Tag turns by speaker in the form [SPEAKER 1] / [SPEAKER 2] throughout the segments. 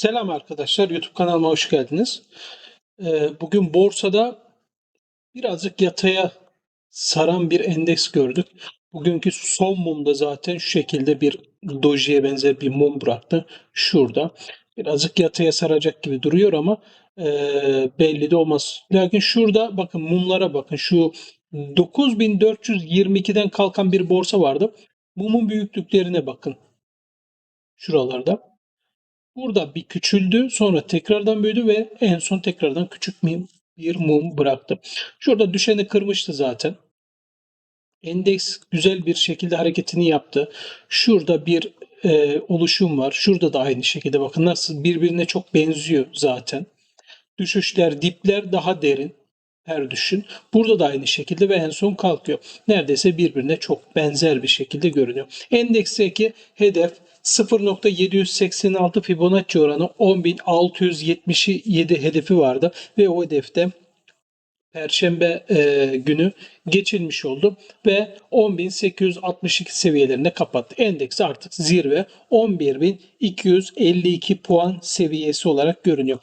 [SPEAKER 1] Selam arkadaşlar, YouTube kanalıma hoş geldiniz. Ee, Bugün borsada birazcık yataya saran bir endeks gördük. Bugünkü son mumda zaten şu şekilde bir dojiye benzer bir mum bıraktı. Şurada. Birazcık yataya saracak gibi duruyor ama e, belli de olmaz. Lakin şurada bakın mumlara bakın. Şu 9422'den kalkan bir borsa vardı. Mumun büyüklüklerine bakın. Şuralarda. Burada bir küçüldü, sonra tekrardan büyüdü ve en son tekrardan küçük bir, mum bıraktı. Şurada düşeni kırmıştı zaten. Endeks güzel bir şekilde hareketini yaptı. Şurada bir e, oluşum var. Şurada da aynı şekilde bakın nasıl birbirine çok benziyor zaten. Düşüşler, dipler daha derin düşün. Burada da aynı şekilde ve en son kalkıyor. Neredeyse birbirine çok benzer bir şekilde görünüyor. Endeksteki hedef 0.786 Fibonacci oranı 10.677 hedefi vardı ve o hedefte Perşembe e, günü geçilmiş oldu ve 10.862 seviyelerinde kapattı. Endeks artık zirve 11.252 puan seviyesi olarak görünüyor.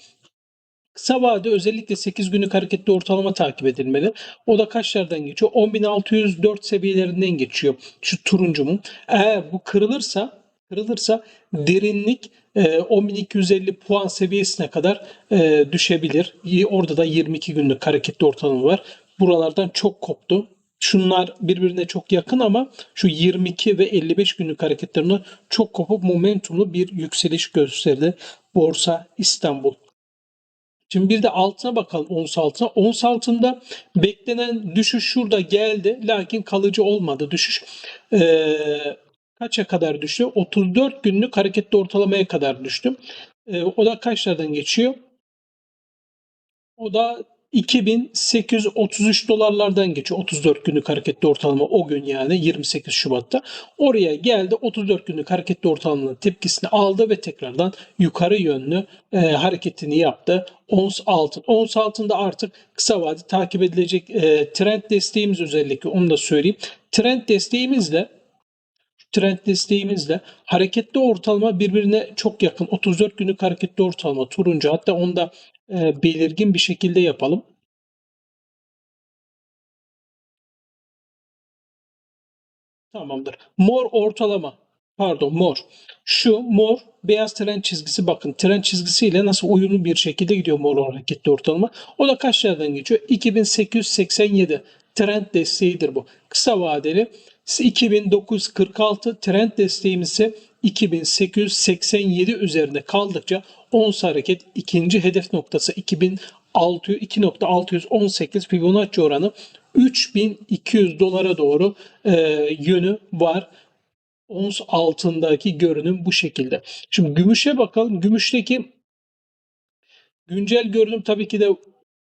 [SPEAKER 1] Kısa vade özellikle 8 günlük hareketli ortalama takip edilmeli. O da kaçlardan geçiyor? 10.604 seviyelerinden geçiyor. Şu turuncumun. Eğer bu kırılırsa kırılırsa derinlik e, 10.250 puan seviyesine kadar e, düşebilir. Orada da 22 günlük hareketli ortalama var. Buralardan çok koptu. Şunlar birbirine çok yakın ama şu 22 ve 55 günlük hareketlerine çok kopup momentumlu bir yükseliş gösterdi Borsa İstanbul. Şimdi bir de altına bakalım ons altına. Ons altında beklenen düşüş şurada geldi. Lakin kalıcı olmadı düşüş. Ee, kaça kadar düştü? 34 günlük hareketli ortalamaya kadar düştü. Ee, o da kaçlardan geçiyor? O da 2833 dolarlardan geçiyor. 34 günlük hareketli ortalama o gün yani 28 Şubat'ta. Oraya geldi 34 günlük hareketli ortalamanın tepkisini aldı ve tekrardan yukarı yönlü e, hareketini yaptı. Ons altın. Ons altında artık kısa vade takip edilecek e, trend desteğimiz özellikle onu da söyleyeyim. Trend desteğimizle trend desteğimizle hareketli ortalama birbirine çok yakın. 34 günlük hareketli ortalama turuncu hatta onda e, belirgin bir şekilde yapalım. Tamamdır. Mor ortalama. Pardon mor. Şu mor beyaz tren çizgisi bakın tren çizgisiyle nasıl uyumlu bir şekilde gidiyor mor hareketli ortalama. O da kaçlardan geçiyor? 2887 trend desteğidir bu. Kısa vadeli 2946 trend desteğimiz ise 2887 üzerinde kaldıkça ons hareket ikinci hedef noktası 2.618 Fibonacci oranı 3200 dolara doğru e, yönü var. Ons altındaki görünüm bu şekilde. Şimdi gümüşe bakalım. Gümüşteki güncel görünüm tabii ki de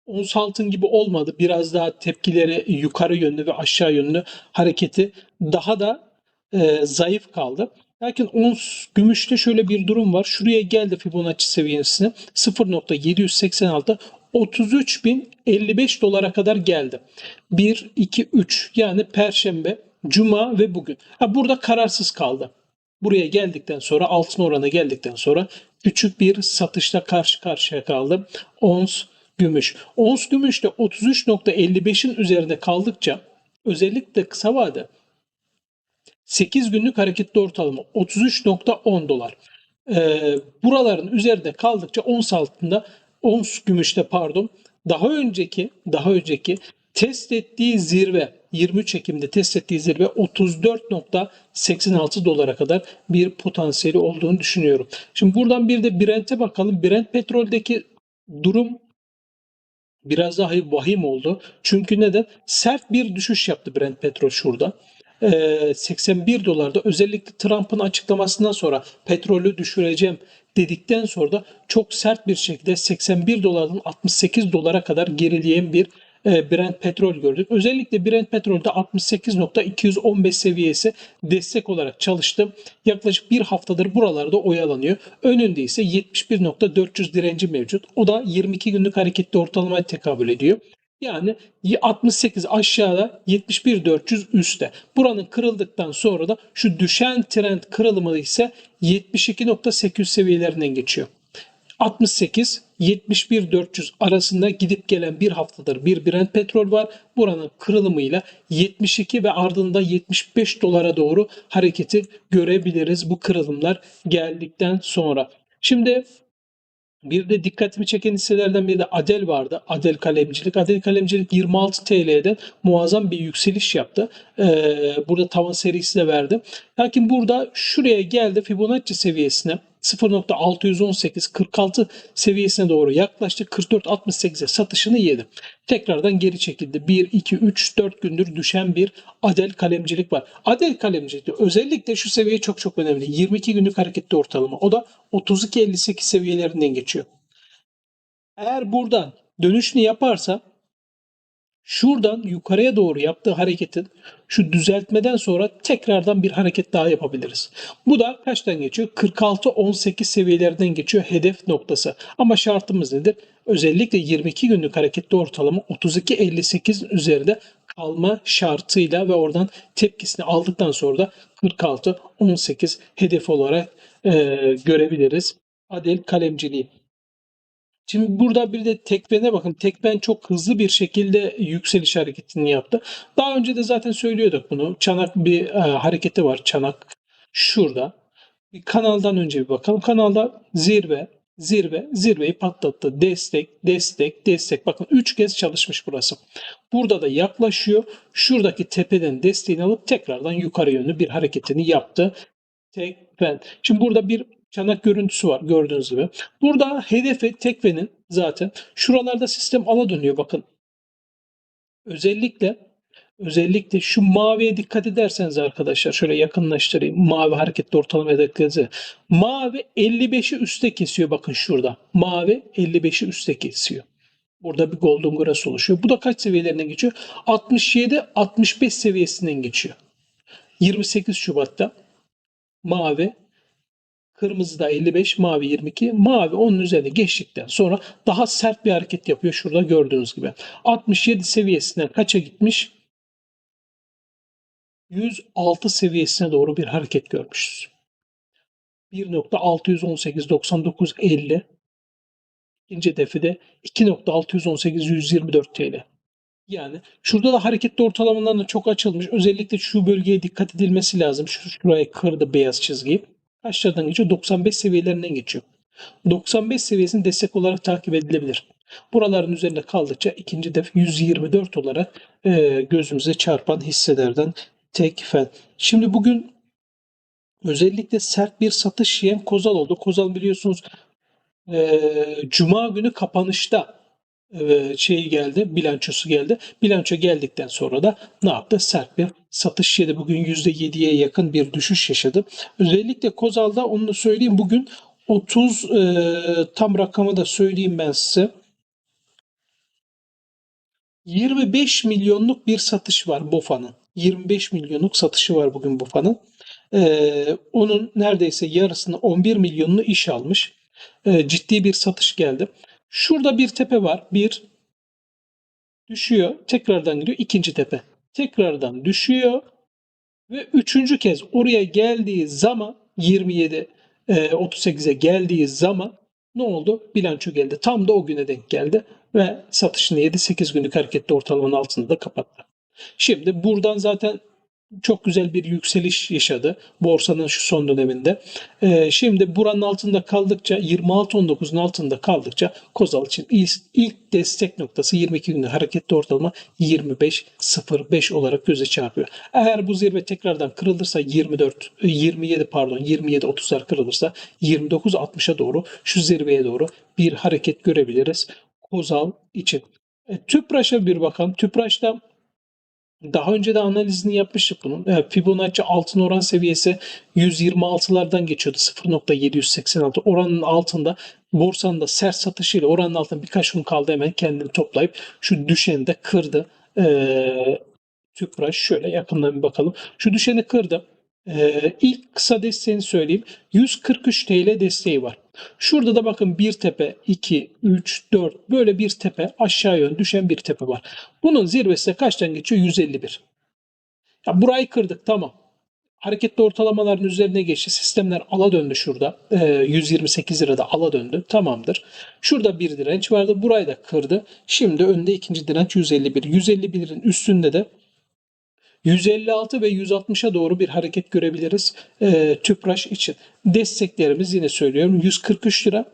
[SPEAKER 1] ons altın gibi olmadı. Biraz daha tepkileri yukarı yönlü ve aşağı yönlü hareketi daha da e, zayıf kaldı. Lakin ons gümüşte şöyle bir durum var. Şuraya geldi Fibonacci seviyesine 0.786 33.055 dolara kadar geldi. 1, 2, 3 yani Perşembe, Cuma ve bugün. Ha, burada kararsız kaldı. Buraya geldikten sonra altın oranı geldikten sonra küçük bir satışla karşı karşıya kaldı. Ons gümüş. Ons gümüş de 33.55'in üzerinde kaldıkça özellikle kısa vade 8 günlük hareketli ortalama 33.10 dolar. Ee, buraların üzerinde kaldıkça ons altında ons gümüşte pardon daha önceki daha önceki test ettiği zirve 23 Ekim'de test ettiği zirve 34.86 dolara kadar bir potansiyeli olduğunu düşünüyorum. Şimdi buradan bir de Brent'e bakalım. Brent petroldeki durum biraz daha vahim oldu. Çünkü neden? Sert bir düşüş yaptı Brent petrol şurada. 81 ee, dolarda özellikle Trump'ın açıklamasından sonra petrolü düşüreceğim dedikten sonra da çok sert bir şekilde 81 dolardan 68 dolara kadar gerileyen bir e, Brent petrol gördük. Özellikle Brent petrolde 68.215 seviyesi destek olarak çalıştı. Yaklaşık bir haftadır buralarda oyalanıyor. Önünde ise 71.400 direnci mevcut. O da 22 günlük hareketli ortalamaya tekabül ediyor. Yani 68 aşağıda 71.400 üstte. Buranın kırıldıktan sonra da şu düşen trend kırılımı ise 72.800 seviyelerinden geçiyor. 68 71 400 arasında gidip gelen bir haftadır bir Brent petrol var. Buranın kırılımıyla 72 ve ardında 75 dolara doğru hareketi görebiliriz bu kırılımlar geldikten sonra. Şimdi bir de dikkatimi çeken hisselerden biri de Adel vardı. Adel kalemcilik. Adel kalemcilik 26 TL'den muazzam bir yükseliş yaptı. Ee, burada tavan serisi de verdi. Lakin burada şuraya geldi Fibonacci seviyesine 0.618 46 seviyesine doğru yaklaştı. 44.68'e satışını yedi. Tekrardan geri çekildi. 1 2 3 4 gündür düşen bir Adel kalemcilik var. Adel kalemcilik özellikle şu seviye çok çok önemli. 22 günlük hareketli ortalama. O da 32.58 seviyelerinden geçiyor. Eğer buradan dönüşünü yaparsa şuradan yukarıya doğru yaptığı hareketin şu düzeltmeden sonra tekrardan bir hareket daha yapabiliriz. Bu da kaçtan geçiyor? 46-18 seviyelerden geçiyor hedef noktası. Ama şartımız nedir? Özellikle 22 günlük hareketli ortalama 32-58'in üzerinde kalma şartıyla ve oradan tepkisini aldıktan sonra da 46-18 hedef olarak e, görebiliriz. Adel kalemciliği. Şimdi burada bir de Tekben'e bakın. Tekben çok hızlı bir şekilde yükseliş hareketini yaptı. Daha önce de zaten söylüyorduk bunu. Çanak bir e, hareketi var. Çanak şurada. Bir kanaldan önce bir bakalım. Kanalda zirve, zirve, zirveyi patlattı. Destek, destek, destek. Bakın 3 kez çalışmış burası. Burada da yaklaşıyor. Şuradaki tepeden desteğini alıp tekrardan yukarı yönlü bir hareketini yaptı. Tekben. Şimdi burada bir çanak görüntüsü var gördüğünüz gibi. Burada hedefi tekvenin zaten şuralarda sistem ala dönüyor bakın. Özellikle özellikle şu maviye dikkat ederseniz arkadaşlar şöyle yakınlaştırayım. Mavi hareketli ortalama dikkat Mavi 55'i üste kesiyor bakın şurada. Mavi 55'i üste kesiyor. Burada bir golden grass oluşuyor. Bu da kaç seviyelerinden geçiyor? 67-65 seviyesinden geçiyor. 28 Şubat'ta mavi Kırmızı da 55, mavi 22. Mavi onun üzerine geçtikten sonra daha sert bir hareket yapıyor. Şurada gördüğünüz gibi. 67 seviyesinden kaça gitmiş? 106 seviyesine doğru bir hareket görmüşüz. 1.618.99.50 İkinci hedefi de 2.618.124 TL. Yani şurada da hareketli ortalamalarına çok açılmış. Özellikle şu bölgeye dikkat edilmesi lazım. Şu şuraya kırdı beyaz çizgiyi kaçlardan geçiyor? 95 seviyelerinden geçiyor. 95 seviyesini destek olarak takip edilebilir. Buraların üzerinde kaldıkça ikinci def 124 olarak e, gözümüze çarpan hisselerden tek fen. Şimdi bugün özellikle sert bir satış yiyen Kozal oldu. Kozal biliyorsunuz e, Cuma günü kapanışta şeyi geldi, bilançosu geldi. Bilanço geldikten sonra da ne yaptı? Sert bir satış yedi. Bugün %7'ye yakın bir düşüş yaşadı. Özellikle Kozal'da onu da söyleyeyim. Bugün 30 e, tam rakamı da söyleyeyim ben size. 25 milyonluk bir satış var BOFA'nın. 25 milyonluk satışı var bugün BOFA'nın. Ee, onun neredeyse yarısını 11 milyonunu iş almış. Ee, ciddi bir satış geldi. Şurada bir tepe var. Bir düşüyor. Tekrardan gidiyor. ikinci tepe. Tekrardan düşüyor. Ve üçüncü kez oraya geldiği zaman 27 38'e geldiği zaman ne oldu? Bilanço geldi. Tam da o güne denk geldi ve satışını 7-8 günlük hareketli ortalamanın altında da kapattı. Şimdi buradan zaten çok güzel bir yükseliş yaşadı borsanın şu son döneminde. Ee, şimdi buranın altında kaldıkça 26.19'un altında kaldıkça Kozal için ilk, ilk destek noktası 22 günlük hareketli ortalama 25.05 olarak göze çarpıyor. Eğer bu zirve tekrardan kırılırsa 24 27 pardon 27.30'lar kırılırsa 29.60'a doğru şu zirveye doğru bir hareket görebiliriz Kozal için. E, Tüpraş'a bir bakalım. Tüpraş'ta daha önce de analizini yapmıştık bunun. E, Fibonacci altın oran seviyesi 126'lardan geçiyordu. 0.786 oranın altında borsanın da sert satışıyla oranın altında birkaç gün kaldı hemen kendini toplayıp şu düşeni de kırdı. Ee, Tüpraş şöyle yakından bir bakalım. Şu düşeni kırdı. Ee, ilk kısa desteğini söyleyeyim. 143 TL desteği var. Şurada da bakın bir tepe, 2, 3, 4 böyle bir tepe aşağı yön düşen bir tepe var. Bunun zirvesi kaçtan geçiyor? 151. Ya burayı kırdık tamam. Hareketli ortalamaların üzerine geçti. Sistemler ala döndü şurada. Ee, 128 lirada ala döndü. Tamamdır. Şurada bir direnç vardı. Burayı da kırdı. Şimdi önde ikinci direnç 151. 151'in üstünde de 156 ve 160'a doğru bir hareket görebiliriz e, tüpraş için. Desteklerimiz yine söylüyorum 143 lira.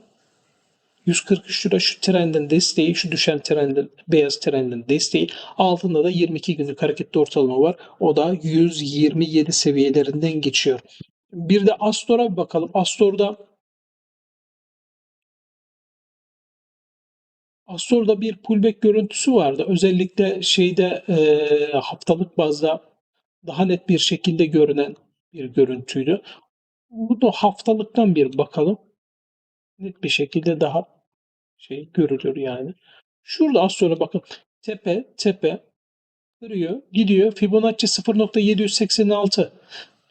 [SPEAKER 1] 143 lira şu trendin desteği, şu düşen trendin, beyaz trendin desteği. Altında da 22 günlük hareketli ortalama var. O da 127 seviyelerinden geçiyor. Bir de Astor'a bakalım. Astor'da Astor'da bir pullback görüntüsü vardı. Özellikle şeyde e, haftalık bazda daha net bir şekilde görünen bir görüntüydü. Bu da haftalıktan bir bakalım. Net bir şekilde daha şey görülür yani. Şurada az sonra bakın tepe tepe kırıyor gidiyor Fibonacci 0.786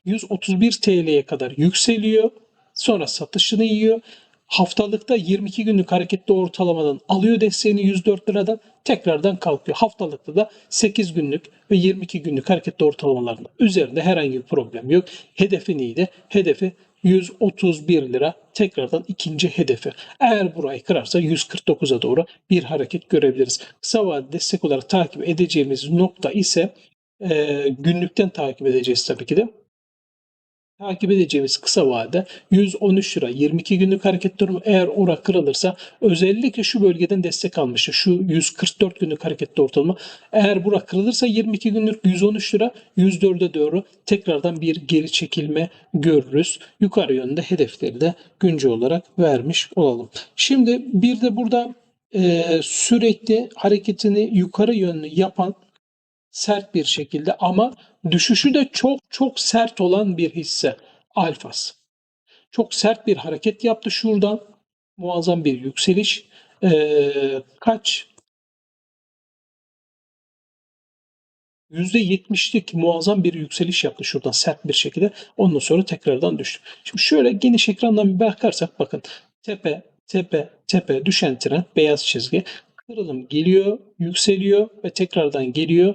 [SPEAKER 1] 131 TL'ye kadar yükseliyor. Sonra satışını yiyor. Haftalıkta 22 günlük hareketli ortalamadan alıyor desteğini 104 liradan tekrardan kalkıyor. Haftalıkta da 8 günlük ve 22 günlük hareketli ortalamalarında üzerinde herhangi bir problem yok. Hedefi neydi? Hedefi 131 lira tekrardan ikinci hedefi. Eğer burayı kırarsa 149'a doğru bir hareket görebiliriz. Kısa vadeli destek olarak takip edeceğimiz nokta ise e, günlükten takip edeceğiz tabii ki de takip edeceğimiz kısa vade 113 lira 22 günlük hareket durumu eğer ora kırılırsa özellikle şu bölgeden destek almıştı. Şu 144 günlük hareketli ortalama eğer bura kırılırsa 22 günlük 113 lira 104'e doğru tekrardan bir geri çekilme görürüz. Yukarı yönde hedefleri de güncel olarak vermiş olalım. Şimdi bir de burada e, sürekli hareketini yukarı yönlü yapan sert bir şekilde ama düşüşü de çok çok sert olan bir hisse Alfas. Çok sert bir hareket yaptı şuradan. Muazzam bir yükseliş. Ee, kaç? %70'lik muazzam bir yükseliş yaptı şuradan sert bir şekilde. Ondan sonra tekrardan düştü. Şimdi şöyle geniş ekrandan bir bakarsak bakın tepe, tepe, tepe düşen trend beyaz çizgi. Kırılım geliyor, yükseliyor ve tekrardan geliyor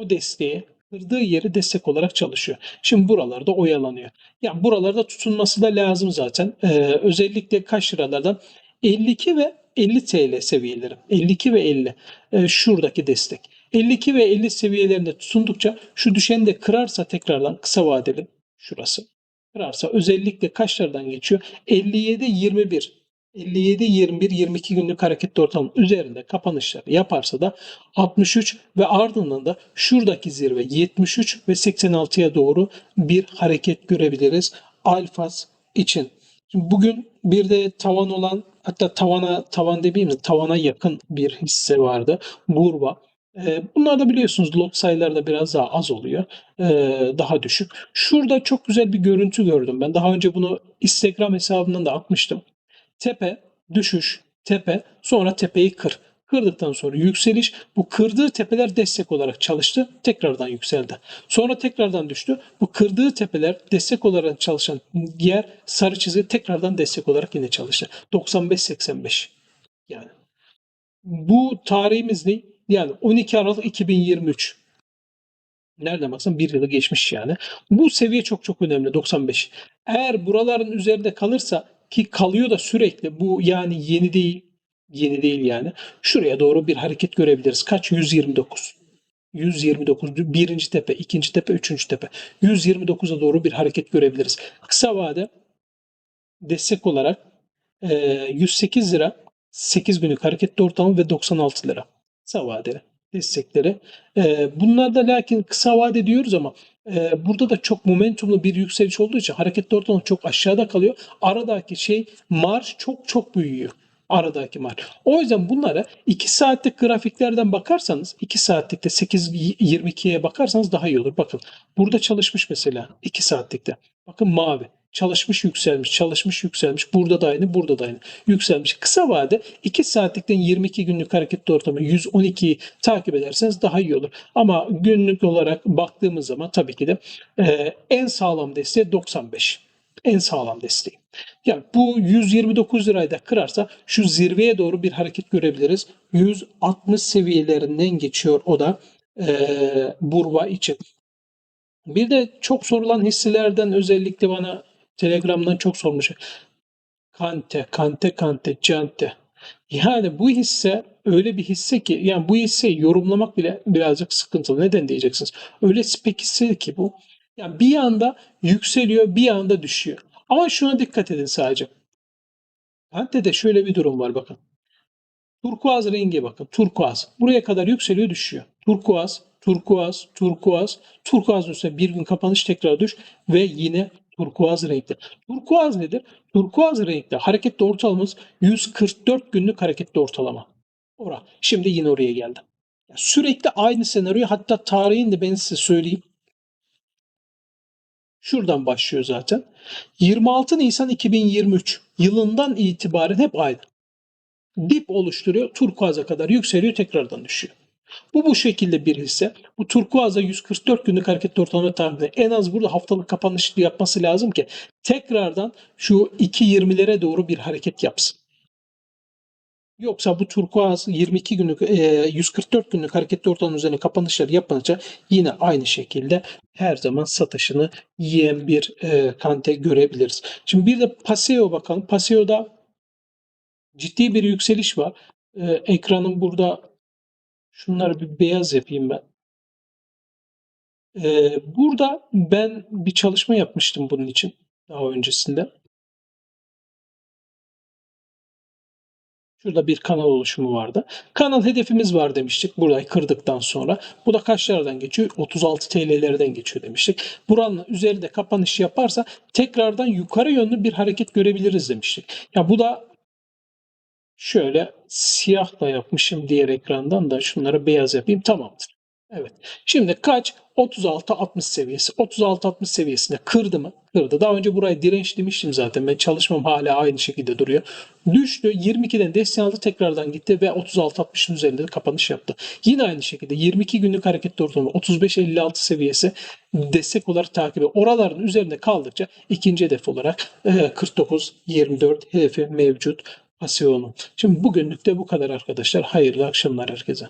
[SPEAKER 1] o desteği kırdığı yeri destek olarak çalışıyor. Şimdi buralarda oyalanıyor. Yani buralarda tutunması da lazım zaten. Ee, özellikle kaç liralardan? 52 ve 50 TL seviyeleri. 52 ve 50. Ee, şuradaki destek. 52 ve 50 seviyelerinde tutundukça şu düşeni de kırarsa tekrardan kısa vadeli şurası. Kırarsa özellikle kaçlardan geçiyor? 57 21 57, 21, 22 günlük hareketli ortalama üzerinde kapanışlar yaparsa da 63 ve ardından da şuradaki zirve 73 ve 86'ya doğru bir hareket görebiliriz Alfas için. Şimdi bugün bir de tavan olan hatta tavana tavan demeyeyim de tavana yakın bir hisse vardı. Burba. Ee, bunlar da biliyorsunuz lot sayıları biraz daha az oluyor. Ee, daha düşük. Şurada çok güzel bir görüntü gördüm ben. Daha önce bunu Instagram hesabından da atmıştım tepe, düşüş, tepe, sonra tepeyi kır. Kırdıktan sonra yükseliş. Bu kırdığı tepeler destek olarak çalıştı. Tekrardan yükseldi. Sonra tekrardan düştü. Bu kırdığı tepeler destek olarak çalışan yer sarı çizgi tekrardan destek olarak yine çalıştı. 95-85 yani. Bu tarihimiz ne? Yani 12 Aralık 2023. Nereden baksan bir yılı geçmiş yani. Bu seviye çok çok önemli 95. Eğer buraların üzerinde kalırsa ki kalıyor da sürekli bu yani yeni değil yeni değil yani. Şuraya doğru bir hareket görebiliriz. Kaç? 129. 129 birinci tepe, ikinci tepe, üçüncü tepe. 129'a doğru bir hareket görebiliriz. Kısa vade destek olarak 108 lira 8 günlük hareketli ortalama ve 96 lira. Kısa vadeli destekleri. Bunlar da lakin kısa vade diyoruz ama e, burada da çok momentumlu bir yükseliş olduğu için hareketli ortalama çok aşağıda kalıyor. Aradaki şey marş çok çok büyüyor aradaki marş. O yüzden bunlara 2 saatlik grafiklerden bakarsanız 2 saatlikte 8-22'ye bakarsanız daha iyi olur. Bakın burada çalışmış mesela 2 saatlikte. Bakın mavi. Çalışmış yükselmiş, çalışmış yükselmiş. Burada da aynı, burada da aynı. Yükselmiş. Kısa vade 2 saatlikten 22 günlük hareketli ortamı 112'yi takip ederseniz daha iyi olur. Ama günlük olarak baktığımız zaman tabii ki de e, en sağlam desteği 95. En sağlam desteği. Yani bu 129 lirayı da kırarsa şu zirveye doğru bir hareket görebiliriz. 160 seviyelerinden geçiyor o da e, Burva için. Bir de çok sorulan hisselerden özellikle bana Telegram'dan çok sormuş. Kante, Kante, Kante, Cante. Yani bu hisse öyle bir hisse ki yani bu hisseyi yorumlamak bile birazcık sıkıntılı. Neden diyeceksiniz? Öyle spek hisse ki bu. Yani bir anda yükseliyor, bir anda düşüyor. Ama şuna dikkat edin sadece. Kante'de şöyle bir durum var bakın. Turkuaz rengi bakın. Turkuaz. Buraya kadar yükseliyor düşüyor. Turkuaz, turkuaz, turkuaz. Turkuaz üstüne bir gün kapanış tekrar düş ve yine turkuaz renkli. Turkuaz nedir? Turkuaz renkli hareketli ortalamamız 144 günlük hareketli ortalama. Ora. Şimdi yine oraya geldim. Sürekli aynı senaryo hatta tarihin de ben size söyleyeyim. Şuradan başlıyor zaten. 26 Nisan 2023 yılından itibaren hep aynı. Dip oluşturuyor, turkuaza kadar yükseliyor, tekrardan düşüyor. Bu bu şekilde bir hisse. Bu turkuaza 144 günlük hareketli ortalama tahmini en az burada haftalık kapanış yapması lazım ki tekrardan şu 2.20'lere doğru bir hareket yapsın. Yoksa bu turkuaz 22 günlük, e, 144 günlük hareketli ortalama üzerine kapanışlar yapınca yine aynı şekilde her zaman satışını yiyen bir e, kante görebiliriz. Şimdi bir de Paseo bakalım. Paseo'da ciddi bir yükseliş var. E, ekranın burada şunları bir beyaz yapayım ben. E, burada ben bir çalışma yapmıştım bunun için daha öncesinde. Şurada bir kanal oluşumu vardı. Kanal hedefimiz var demiştik. Burayı kırdıktan sonra. Bu da kaçlardan geçiyor? 36 TL'lerden geçiyor demiştik. Buranın üzerinde kapanış yaparsa tekrardan yukarı yönlü bir hareket görebiliriz demiştik. Ya bu da şöyle siyah da yapmışım diğer ekrandan da şunları beyaz yapayım tamamdır. Evet. Şimdi kaç? 36-60 seviyesi. 36-60 seviyesinde kırdı mı? Kırdı. Daha önce buraya direnç demiştim zaten. Ben çalışmam hala aynı şekilde duruyor. Düştü. 22'den destek aldı. Tekrardan gitti ve 36-60'ın üzerinde de kapanış yaptı. Yine aynı şekilde 22 günlük hareketli ortalama 35-56 seviyesi destek olarak ediyor. Oraların üzerinde kaldıkça ikinci hedef olarak 49-24 hedefi mevcut Pasio'nun. Şimdi bugünlük de bu kadar arkadaşlar. Hayırlı akşamlar herkese.